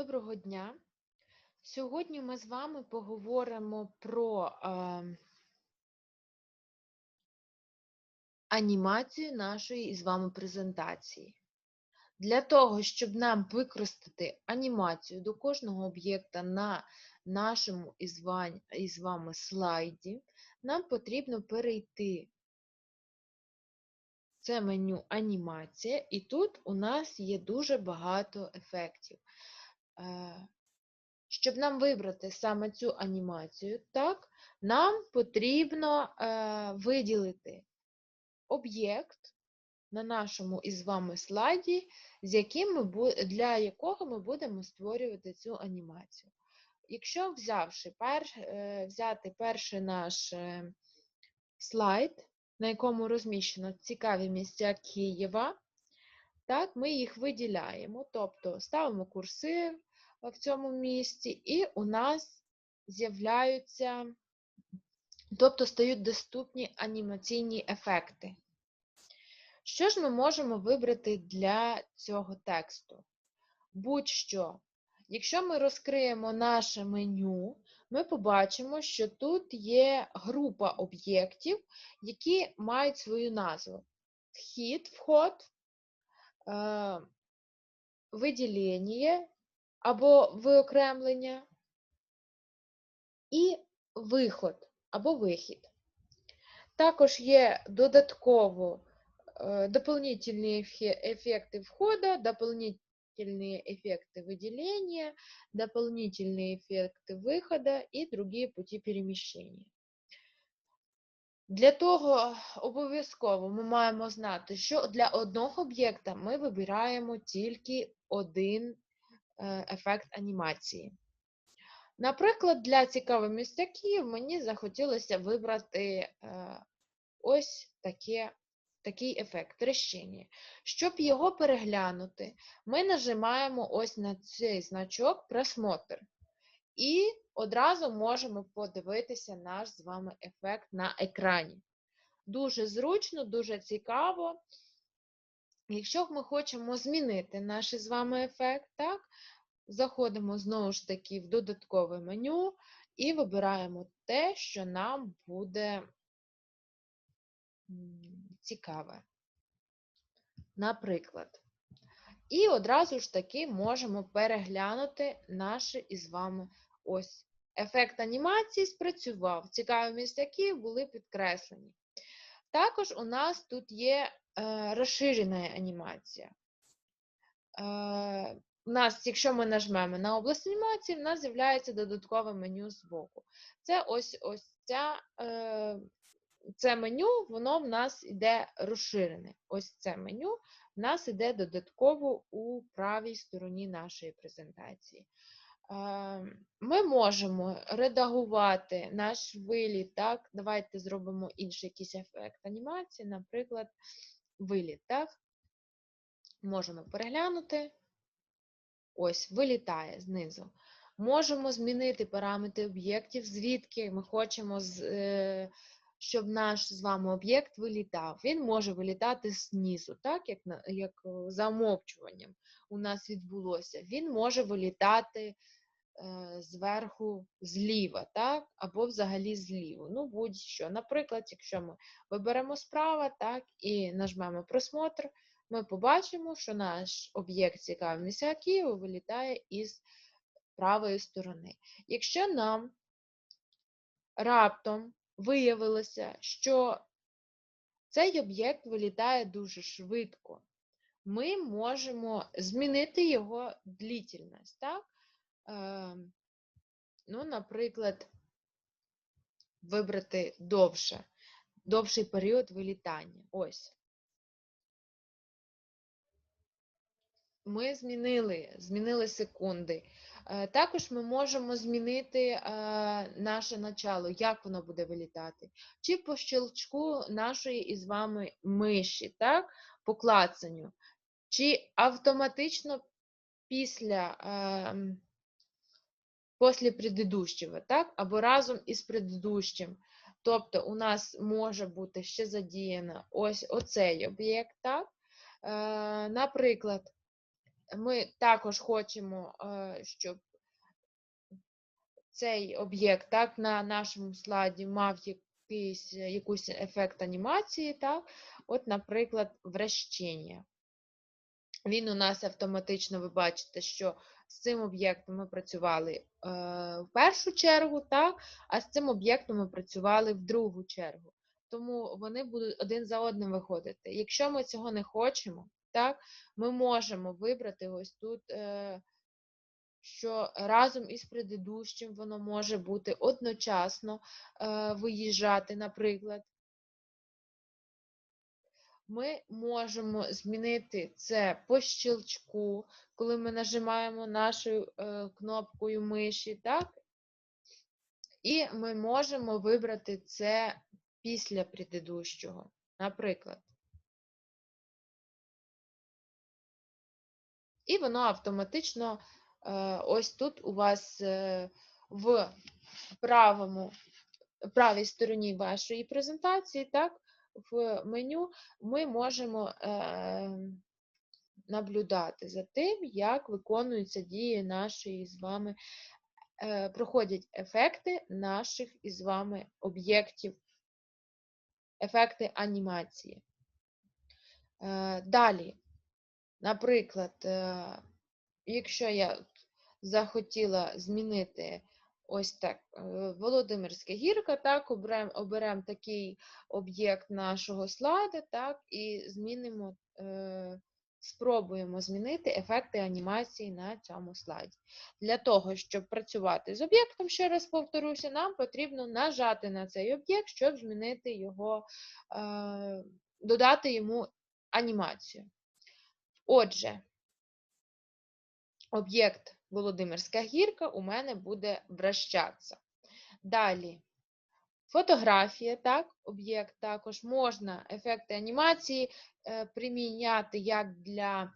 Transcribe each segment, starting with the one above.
Доброго дня. Сьогодні ми з вами поговоримо про е, анімацію нашої із вами презентації. Для того, щоб нам використати анімацію до кожного об'єкта на нашому із вань- із вами слайді, нам потрібно перейти це меню анімація, і тут у нас є дуже багато ефектів. Е, Щоб нам вибрати саме цю анімацію, так, нам потрібно е, виділити об'єкт на нашому із вами слайді, для якого ми будемо створювати цю анімацію. Якщо е, взяти перший наш слайд, на якому розміщено цікаві місця Києва, так, ми їх виділяємо, тобто ставимо курсив е, в цьому місці, і у нас з'являються, тобто стають доступні анімаційні ефекти. Що ж ми можемо вибрати для цього тексту? Будь-що. Якщо ми розкриємо наше меню, ми побачимо, що тут є група об'єктів, які мають свою назву. Вхід, вход, виділення або виокремлення і виход або вихід. Також є додатково э, дополнительные эфе- эффекты входа, дополнительные эффекты выделения, дополнительные эффекты выхода и другие пути переміщення. Для того обов'язково ми маємо знати, що для одного об'єкта ми вибираємо тільки один е, ефект анімації. Наприклад, для цікавих містяків мені захотілося вибрати е, ось таке, такий ефект трещення. Щоб його переглянути, ми нажимаємо ось на цей значок просмотр. І одразу можемо подивитися наш з вами ефект на екрані. Дуже зручно, дуже цікаво. Якщо ми хочемо змінити наш з вами ефект, так, заходимо знову ж таки в додаткове меню і вибираємо те, що нам буде цікаве. Наприклад. І одразу ж таки можемо переглянути наші із вами ось. Ефект анімації спрацював. Цікаві містяки були підкреслені. Також у нас тут є е, розширена анімація. Е, у нас, якщо ми нажмемо на область анімації, в нас з'являється додаткове меню збоку. Це ось ось ця, е, це меню, воно в нас іде розширене. Ось це меню в нас іде додатково у правій стороні нашої презентації. Е, Ми можемо редагувати наш виліт, так? Давайте зробимо інший якийсь ефект анімації, наприклад, виліт, так? Можемо переглянути. Ось, вилітає знизу. Можемо змінити параметри об'єктів, звідки ми хочемо, е, щоб наш з вами об'єкт вилітав. Він може вилітати знизу, так, як, е, замовчуванням у нас відбулося. Він може вилітати зверху зліва, так, або взагалі зліво. Ну, будь-що. Наприклад, якщо ми виберемо справа, так, і нажмемо просмотр, ми побачимо, що наш об'єкт цікавий місця Києва вилітає із правої сторони. Якщо нам раптом виявилося, що цей об'єкт вилітає дуже швидко, ми можемо змінити його длительність. Так? Е, ну, наприклад, вибрати довше, довший період вилітання. Ось. Ми змінили, змінили секунди. Е, Також ми можемо змінити е, наше начало, як воно буде вилітати. Чи по щелчку нашої із вами миші, так? по клацанню, чи автоматично після е, після предыдущого, так? або разом із предыдущим. Тобто у нас може бути ще задіяно ось оцей об'єкт, так? Е, Наприклад, ми також хочемо, е, щоб цей об'єкт так, на нашому слайді мав якийсь, якийсь ефект анімації, так? от, наприклад, вращення. Він у нас автоматично, ви бачите, що з цим об'єктом ми працювали е, в першу чергу, так? а з цим об'єктом ми працювали в другу чергу. Тому вони будуть один за одним виходити. Якщо ми цього не хочемо, так, ми можемо вибрати ось тут, е, що разом із предыдущим воно може бути одночасно е, виїжджати, наприклад. Ми можемо змінити це по щелчку, коли ми нажимаємо нашою е, кнопкою миші, так? І ми можемо вибрати це після предыдущого. Наприклад. І воно автоматично е, ось тут у вас е, в правому, правій стороні вашої презентації, так, в меню ми можемо е, наблюдати за тим, як виконуються дії нашої з вами, проходять ефекти наших із вами об'єктів, ефекти анімації. Далі, Наприклад, е, якщо я захотіла змінити ось так е, Володимирська гірка, так, оберемо оберем такий об'єкт нашого слайду, так, і змінимо, е, спробуємо змінити ефекти анімації на цьому слайді. Для того, щоб працювати з об'єктом, ще раз повторюся, нам потрібно нажати на цей об'єкт, щоб змінити його, додати йому анімацію. Отже, об'єкт Володимирська гірка у мене буде вращатися. Далі, фотографія, так, об'єкт також можна ефекти анімації е, приміняти як для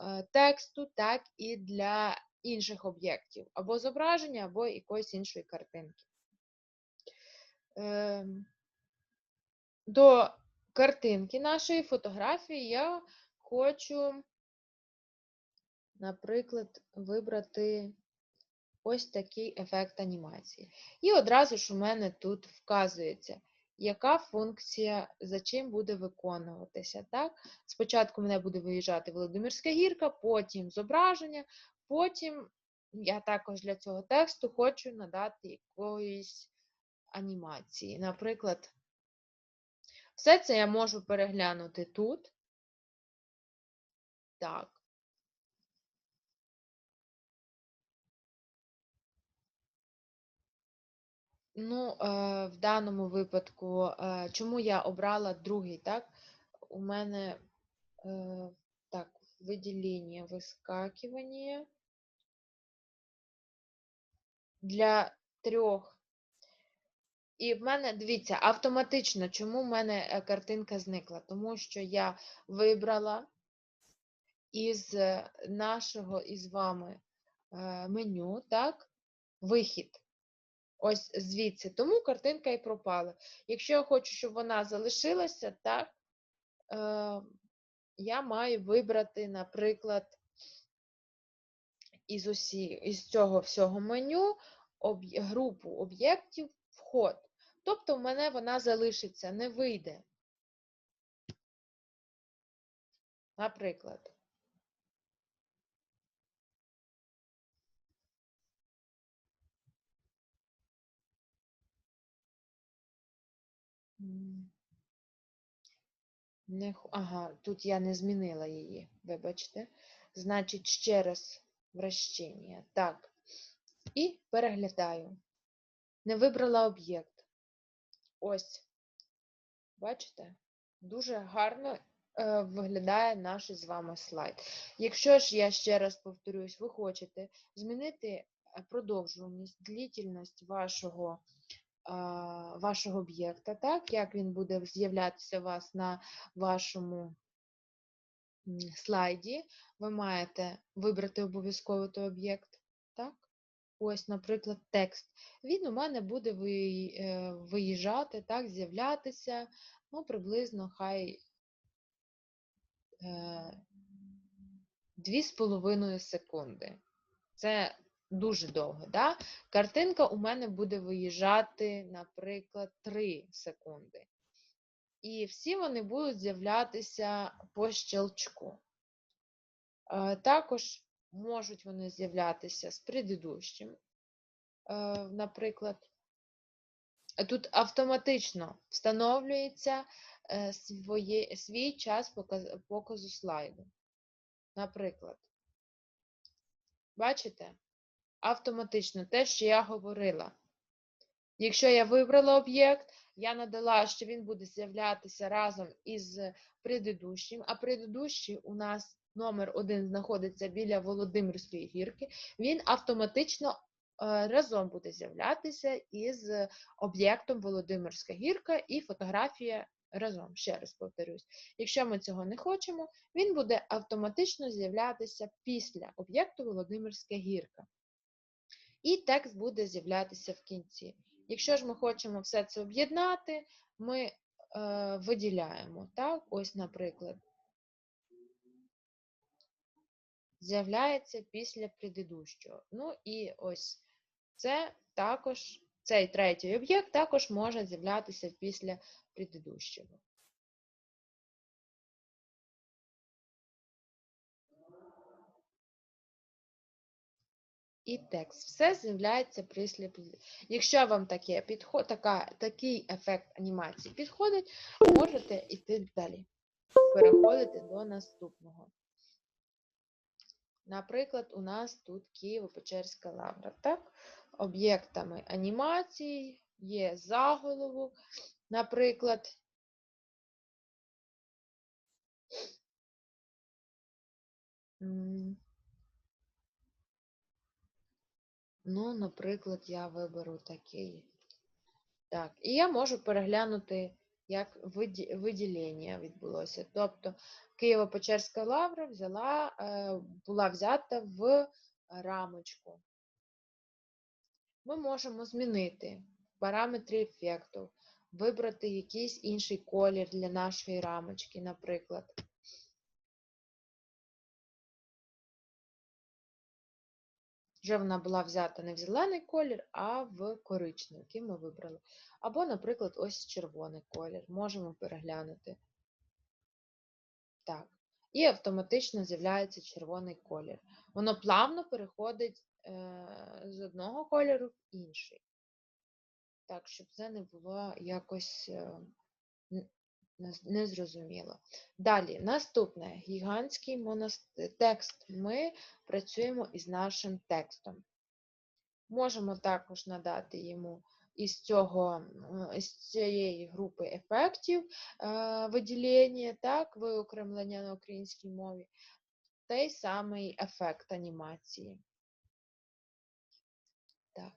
е, тексту, так і для інших об'єктів, або зображення, або якоїсь іншої картинки. Е, до картинки нашої фотографії я хочу наприклад, вибрати ось такий ефект анімації. І одразу ж у мене тут вказується, яка функція за чим буде виконуватися. Так? Спочатку мене буде виїжджати Володимирська гірка, потім зображення, потім я також для цього тексту хочу надати якоїсь анімації. Наприклад, все це я можу переглянути тут. Так. Ну, е, в даному випадку, е, чому я обрала другий, так? У мене е, так, виділення, вискакування для трьох. І в мене, дивіться, автоматично, чому в мене картинка зникла? Тому що я вибрала із нашого із вами меню, так, вихід. Ось звідси. Тому картинка і пропала. Якщо я хочу, щоб вона залишилася, так, е, я маю вибрати, наприклад, із усі, із цього всього меню об, групу об'єктів вход. Тобто в мене вона залишиться, не вийде. Наприклад. Не, Ага, тут я не змінила її, вибачте. Значить, ще раз вращення. Так. І переглядаю. Не вибрала об'єкт. Ось. Бачите? Дуже гарно е, виглядає наш з вами слайд. Якщо ж я ще раз повторюсь, ви хочете змінити е, продовжуваність, длительність вашого вашого об'єкта, так, як він буде з'являтися у вас на вашому слайді, ви маєте вибрати обов'язково той об'єкт. так? Ось, наприклад, текст. Він у мене буде е, виїжджати, так, з'являтися, ну, приблизно хай 2,5 секунди. Це дуже довго. Да? Картинка у мене буде виїжджати, наприклад, 3 секунди. І всі вони будуть з'являтися по щелчку. Е, Також можуть вони з'являтися з предыдущим, е, наприклад. Тут автоматично встановлюється е, своє, свій час показу слайду. Наприклад, бачите? Автоматично те, що я говорила. Якщо я вибрала об'єкт, я надала, що він буде з'являтися разом із предыдущим, а предыдущий у нас номер один знаходиться біля Володимирської гірки, він автоматично е, разом буде з'являтися із об'єктом Володимирська гірка і фотографія разом. Ще раз повторюсь. Якщо ми цього не хочемо, він буде автоматично з'являтися після об'єкту Володимирська гірка. І текст буде з'являтися в кінці. Якщо ж ми хочемо все це об'єднати, ми е, виділяємо. Так? Ось, наприклад, з'являється після предыдущого. Ну і ось це також, цей третій об'єкт також може з'являтися після предыдущого. І текст. Все з'являється пред- Якщо вам таке підход, така, такий ефект анімації підходить, можете йти далі. Переходити до наступного. Наприклад, у нас тут Києво-Печерська лавра. Так? Об'єктами анімації є заголовок, наприклад. Ну, наприклад, я виберу такий. Так, і я можу переглянути, як виділення відбулося. Тобто Києво-Печерська лавра взяла, е, була взята в рамочку. Ми можемо змінити параметри ефекту, вибрати якийсь інший колір для нашої рамочки, наприклад. Вже вона була взята не в зелений колір, а в коричневий, який ми вибрали. Або, наприклад, ось червоний колір. Можемо переглянути. Так. І автоматично з'являється червоний колір. Воно плавно переходить е, з одного кольору в інший. Так, щоб це не було якось е, незрозуміло. Далі, наступне гігантський монас- текст. Ми працюємо із нашим текстом. Можемо також надати йому із, цього, е, із цієї групи ефектів е, виділення, так, виокремлення на українській мові, той самий ефект анімації. Так.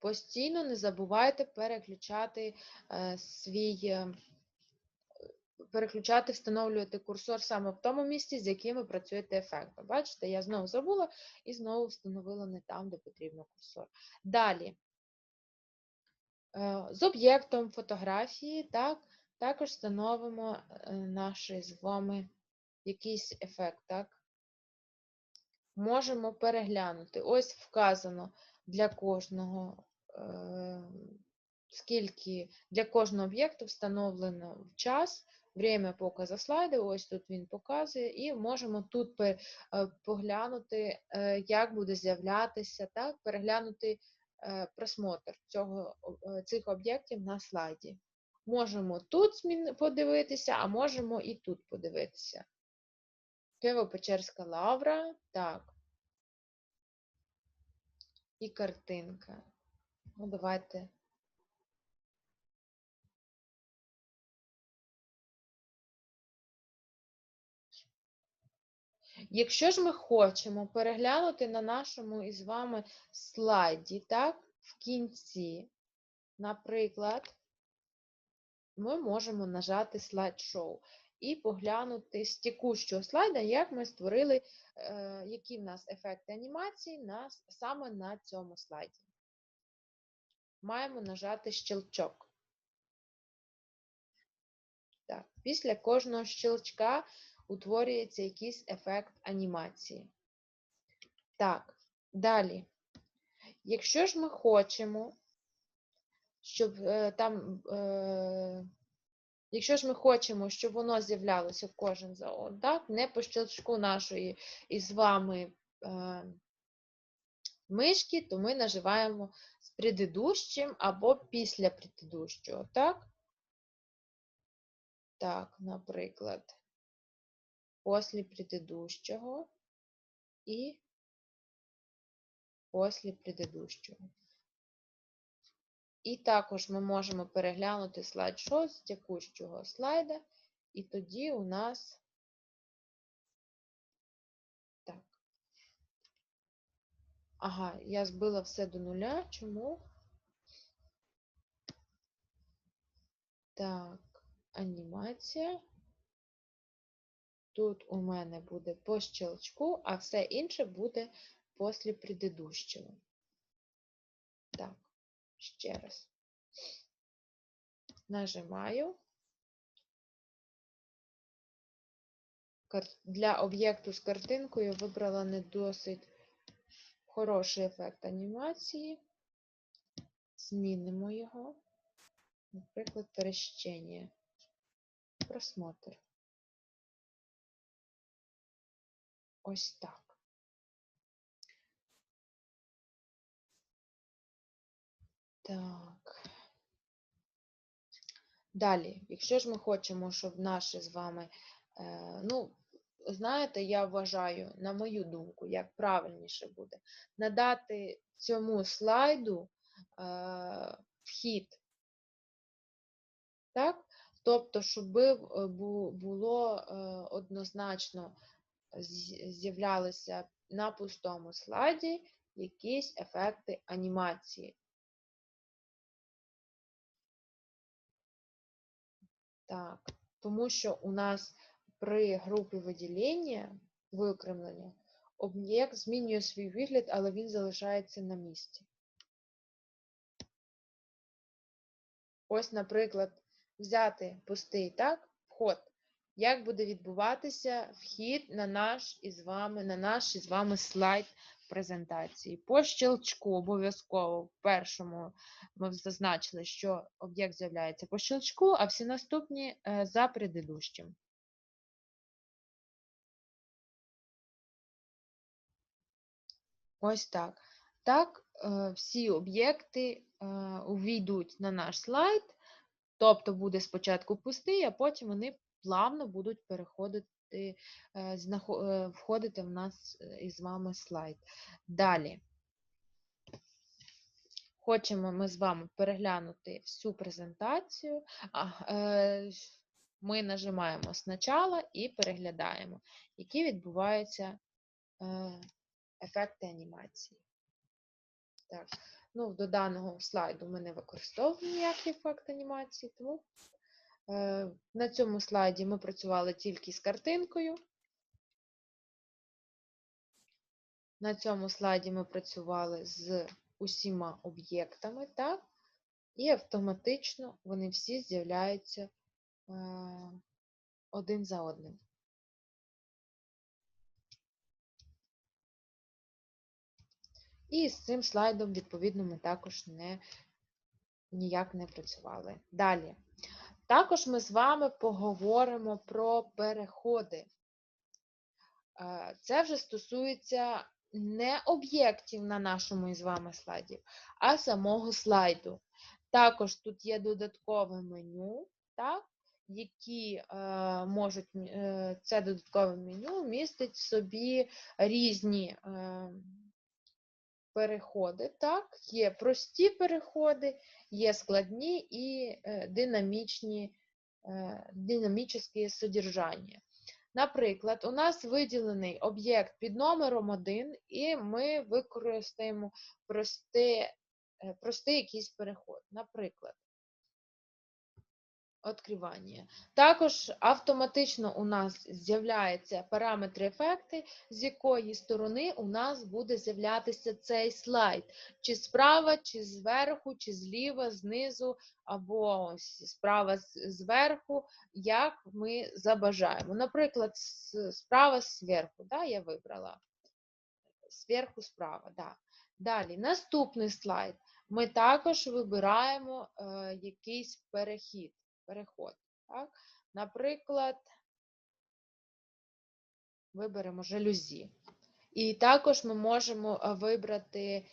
Постійно не забувайте переключати е, свій, е, переключати, встановлювати курсор саме в тому місці, з яким ви працюєте ефектом. Бачите, я знову забула і знову встановила не там, де потрібно курсор. Далі. Е, З об'єктом фотографії, так, також встановимо е, наш з вами якийсь ефект, так. Можемо переглянути. Ось вказано для кожного, скільки для кожного об'єкту встановлено час, время показу слайду, ось тут він показує, і можемо тут е, поглянути, е, як буде з'являтися, так, переглянути е, просмотр цього, цих об'єктів на слайді. Можемо тут подивитися, а можемо і тут подивитися. Києво-Печерська лавра, так. І картинка. Ну, давайте. Якщо ж ми хочемо переглянути на нашому із вами слайді, так, в кінці, наприклад, ми можемо нажати слайд-шоу і поглянути з текущого слайда, як ми створили, е, які в нас ефекти анімації саме на цьому слайді. Маємо нажати щелчок. Так, після кожного щелчка утворюється якийсь ефект анімації. Так, далі. Якщо ж ми хочемо, щоб е, там, е, якщо ж ми хочемо, щоб воно з'являлося кожен за так, не по щелчку нашої із вами е, мишки, то ми наживаємо з предыдущим або після предыдущого, так? Так, наприклад, після предыдущого і після предыдущого. І також ми можемо переглянути слайд-шоу з текущого слайда, і тоді у нас Ага, я збила все до нуля. Чому? Так, анімація. Тут у мене буде по щелчку, а все інше буде після предыдущого. Так, ще раз. Нажимаю. Для об'єкту з картинкою вибрала не досить хороший ефект анімації. Змінимо його. Наприклад, перещення. Просмотр. Ось так. Так. Далі, якщо ж ми хочемо, щоб наше з вами, е, ну, знаєте, я вважаю, на мою думку, як правильніше буде, надати цьому слайду е, вхід. Так? Тобто, щоб е, було е, однозначно з'являлися на пустому слайді якісь ефекти анімації. Так, тому що у нас при групі виділення, виокремлення, об'єкт змінює свій вигляд, але він залишається на місці. Ось, наприклад, взяти пустий так, вход. Як буде відбуватися вхід на наш із вами, на наш із вами слайд презентації? По щелчку обов'язково в першому ми зазначили, що об'єкт з'являється по щелчку, а всі наступні е, за предыдущим. Ось так. Так, е, всі об'єкти е, увійдуть на наш слайд, тобто буде спочатку пустий, а потім вони плавно будуть переходити, е, входити в нас із вами слайд. Далі. Хочемо ми з вами переглянути всю презентацію. А, е, Ми нажимаємо спочатку і переглядаємо, які відбуваються ефекти анімації. Так, ну, до даного слайду ми не використовуємо ніякий ефект анімації, тому е, на цьому слайді ми працювали тільки з картинкою. На цьому слайді ми працювали з усіма об'єктами, так? І автоматично вони всі з'являються е, один за одним. І з цим слайдом, відповідно, ми також не, ніяк не працювали. Далі. Також ми з вами поговоримо про переходи. Е, Це вже стосується не об'єктів на нашому із вами слайді, а самого слайду. Також тут є додаткове меню, так, які е, можуть, е, це додаткове меню містить в собі різні е, переходи. Так, є прості переходи, є складні і е, динамічні, е, динамічні содержання. Наприклад, у нас виділений об'єкт під номером 1, і ми використаємо простий, е, простий якийсь переход. Наприклад, Откривання. Також автоматично у нас з'являються параметри ефекти, з якої сторони у нас буде з'являтися цей слайд. Чи справа, чи зверху, чи зліва, знизу, або ось справа зверху, як ми забажаємо. Наприклад, справа зверху, да, я вибрала. Зверху справа, да. Далі, наступний слайд. Ми також вибираємо е, якийсь перехід, переход. Так? Наприклад, виберемо жалюзі. І також ми можемо е, вибрати,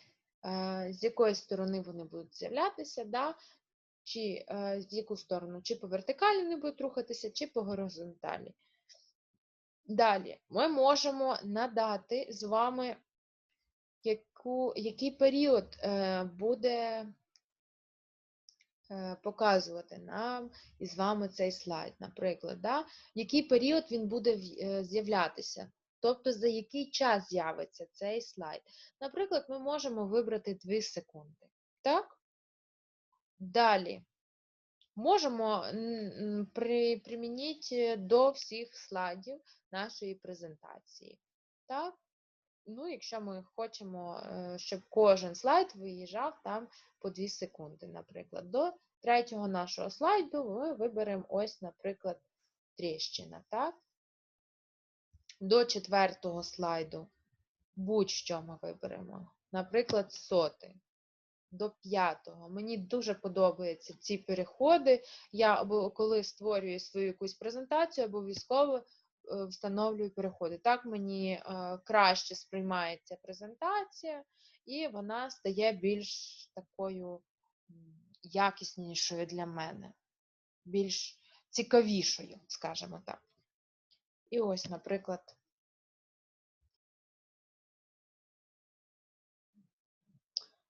е, з якої сторони вони будуть з'являтися, да? чи е, з яку сторону, чи по вертикалі вони будуть рухатися, чи по горизонталі. Далі ми можемо надати з вами, яку, який період буде показувати нам із вами цей слайд, наприклад, да? який період він буде е, з'являтися, тобто за який час з'явиться цей слайд. Наприклад, ми можемо вибрати 2 секунди. Так? Далі. Можемо примінити до всіх слайдів нашої презентації. Так? Ну, якщо ми хочемо, е, щоб кожен слайд виїжджав там по 2 секунди, наприклад. До третього нашого слайду ми виберемо ось, наприклад, тріщина. Так? До четвертого слайду будь-що ми виберемо. Наприклад, сотий. До п'ятого. Мені дуже подобаються ці переходи. Я коли створюю свою якусь презентацію, обов'язково встановлюю переходи. Так мені е, краще сприймається презентація, і вона стає більш такою якіснішою для мене, більш цікавішою, скажімо так. І ось, наприклад,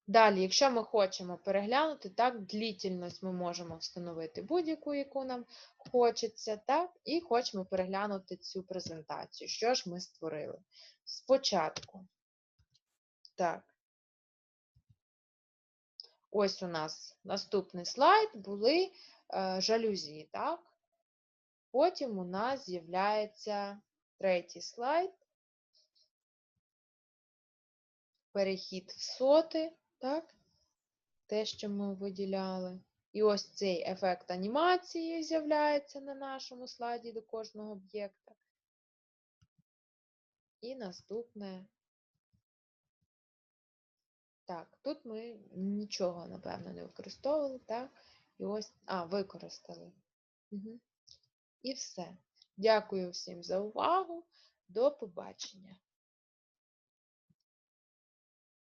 Далі, якщо ми хочемо переглянути, так, длительність ми можемо встановити будь-яку, яку нам хочеться, так, і хочемо переглянути цю презентацію. Що ж ми створили? Спочатку. Так. Ось у нас наступний слайд були е, жалюзі, так? Потім у нас з'являється третій слайд. Перехід в соти, так? Те, що ми виділяли. І ось цей ефект анімації з'являється на нашому слайді до кожного об'єкта. І наступне. Так, тут ми нічого, напевно, не використовували, так? І ось, а, використали. Угу. І все. Дякую всім за увагу. До побачення.